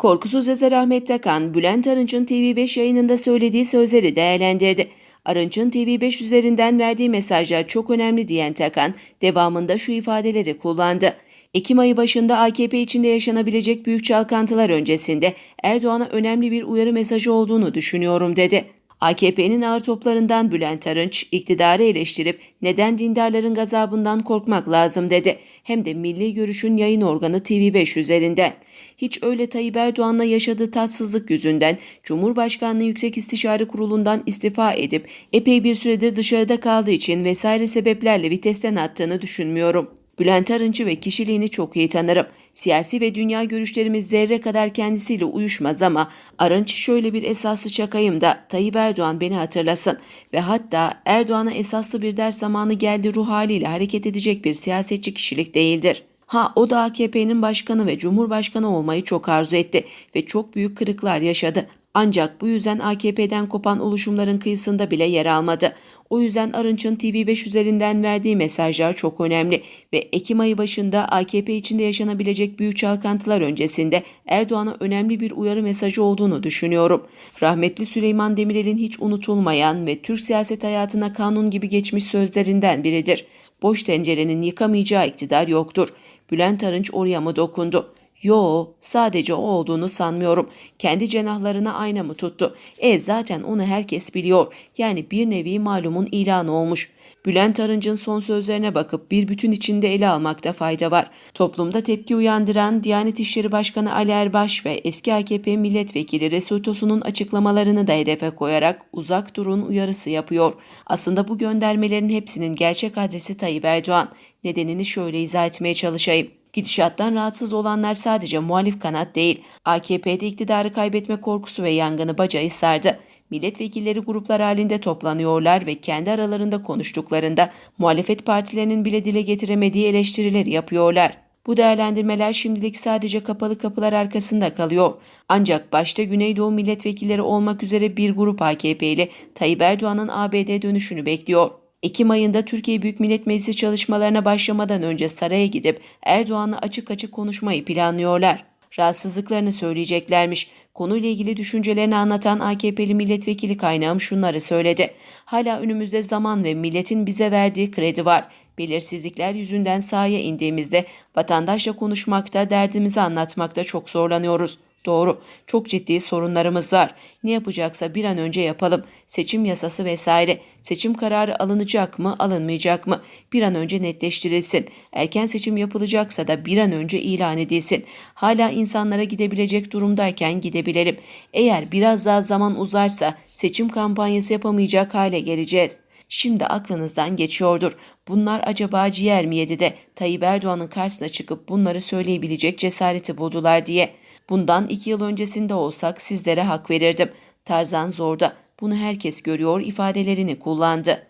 Korkusuz yazar Ahmet Takan, Bülent Arınç'ın TV5 yayınında söylediği sözleri değerlendirdi. Arınç'ın TV5 üzerinden verdiği mesajlar çok önemli diyen Takan, devamında şu ifadeleri kullandı. Ekim ayı başında AKP içinde yaşanabilecek büyük çalkantılar öncesinde Erdoğan'a önemli bir uyarı mesajı olduğunu düşünüyorum dedi. AKP'nin ağır toplarından Bülent Arınç, iktidarı eleştirip neden dindarların gazabından korkmak lazım dedi. Hem de Milli Görüş'ün yayın organı TV5 üzerinden. Hiç öyle Tayyip Erdoğan'la yaşadığı tatsızlık yüzünden Cumhurbaşkanlığı Yüksek İstişare Kurulu'ndan istifa edip epey bir süredir dışarıda kaldığı için vesaire sebeplerle vitesten attığını düşünmüyorum. Bülent Arınç'ı ve kişiliğini çok iyi tanırım. Siyasi ve dünya görüşlerimiz zerre kadar kendisiyle uyuşmaz ama Arınç şöyle bir esaslı çakayım da Tayyip Erdoğan beni hatırlasın ve hatta Erdoğan'a esaslı bir ders zamanı geldi ruh haliyle hareket edecek bir siyasetçi kişilik değildir. Ha o da AKP'nin başkanı ve cumhurbaşkanı olmayı çok arzu etti ve çok büyük kırıklar yaşadı. Ancak bu yüzden AKP'den kopan oluşumların kıyısında bile yer almadı. O yüzden Arınç'ın TV5 üzerinden verdiği mesajlar çok önemli ve Ekim ayı başında AKP içinde yaşanabilecek büyük çalkantılar öncesinde Erdoğan'a önemli bir uyarı mesajı olduğunu düşünüyorum. Rahmetli Süleyman Demirel'in hiç unutulmayan ve Türk siyaset hayatına kanun gibi geçmiş sözlerinden biridir. Boş tencerenin yıkamayacağı iktidar yoktur. Bülent Arınç oraya mı dokundu? Yo, sadece o olduğunu sanmıyorum. Kendi cenahlarına ayna mı tuttu? E zaten onu herkes biliyor. Yani bir nevi malumun ilanı olmuş. Bülent Arınç'ın son sözlerine bakıp bir bütün içinde ele almakta fayda var. Toplumda tepki uyandıran Diyanet İşleri Başkanı Ali Erbaş ve eski AKP milletvekili Resul Tosun'un açıklamalarını da hedefe koyarak uzak durun uyarısı yapıyor. Aslında bu göndermelerin hepsinin gerçek adresi Tayyip Erdoğan. Nedenini şöyle izah etmeye çalışayım. Gidişattan rahatsız olanlar sadece muhalif kanat değil, AKP'de iktidarı kaybetme korkusu ve yangını bacayı sardı. Milletvekilleri gruplar halinde toplanıyorlar ve kendi aralarında konuştuklarında muhalefet partilerinin bile dile getiremediği eleştirileri yapıyorlar. Bu değerlendirmeler şimdilik sadece kapalı kapılar arkasında kalıyor. Ancak başta Güneydoğu milletvekilleri olmak üzere bir grup AKP'li Tayyip Erdoğan'ın ABD dönüşünü bekliyor. Ekim ayında Türkiye Büyük Millet Meclisi çalışmalarına başlamadan önce saraya gidip Erdoğan'la açık açık konuşmayı planlıyorlar. Rahatsızlıklarını söyleyeceklermiş. Konuyla ilgili düşüncelerini anlatan AKP'li milletvekili kaynağım şunları söyledi. Hala önümüzde zaman ve milletin bize verdiği kredi var. Belirsizlikler yüzünden sahaya indiğimizde vatandaşla konuşmakta, derdimizi anlatmakta çok zorlanıyoruz. Doğru. Çok ciddi sorunlarımız var. Ne yapacaksa bir an önce yapalım. Seçim yasası vesaire. Seçim kararı alınacak mı, alınmayacak mı? Bir an önce netleştirilsin. Erken seçim yapılacaksa da bir an önce ilan edilsin. Hala insanlara gidebilecek durumdayken gidebilelim. Eğer biraz daha zaman uzarsa seçim kampanyası yapamayacak hale geleceğiz. Şimdi aklınızdan geçiyordur. Bunlar acaba ciğer mi yedi de Tayyip Erdoğan'ın karşısına çıkıp bunları söyleyebilecek cesareti buldular diye. Bundan iki yıl öncesinde olsak sizlere hak verirdim. Tarzan zorda. Bunu herkes görüyor ifadelerini kullandı.